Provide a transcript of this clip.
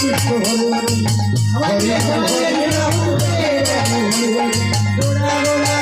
Krishna Bhagavati Hare Hare Ram Hare Ram Hare Ram